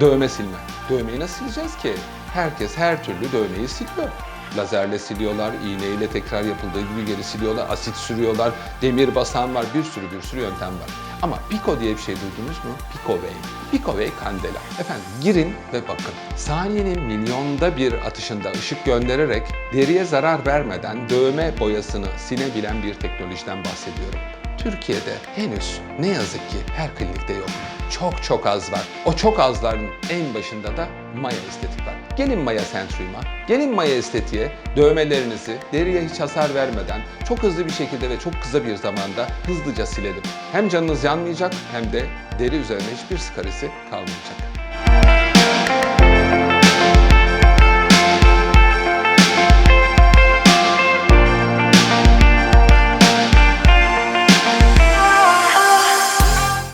Dövme silme. Dövmeyi nasıl sileceğiz ki? Herkes her türlü dövmeyi siliyor. Lazerle siliyorlar, iğneyle tekrar yapıldığı gibi geri siliyorlar, asit sürüyorlar, demir basan var, bir sürü bir sürü yöntem var. Ama Pico diye bir şey duydunuz mu? Pico Way. Pico Way Candela. Efendim girin ve bakın. Saniyenin milyonda bir atışında ışık göndererek deriye zarar vermeden dövme boyasını silebilen bir teknolojiden bahsediyorum. Türkiye'de henüz ne yazık ki her klinikte yok. Çok çok az var. O çok azların en başında da Maya Estetik var. Gelin Maya Centrium'a, gelin Maya Estetik'e dövmelerinizi deriye hiç hasar vermeden çok hızlı bir şekilde ve çok kısa bir zamanda hızlıca silelim. Hem canınız yanmayacak hem de deri üzerine hiçbir sıkarısı kalmayacak.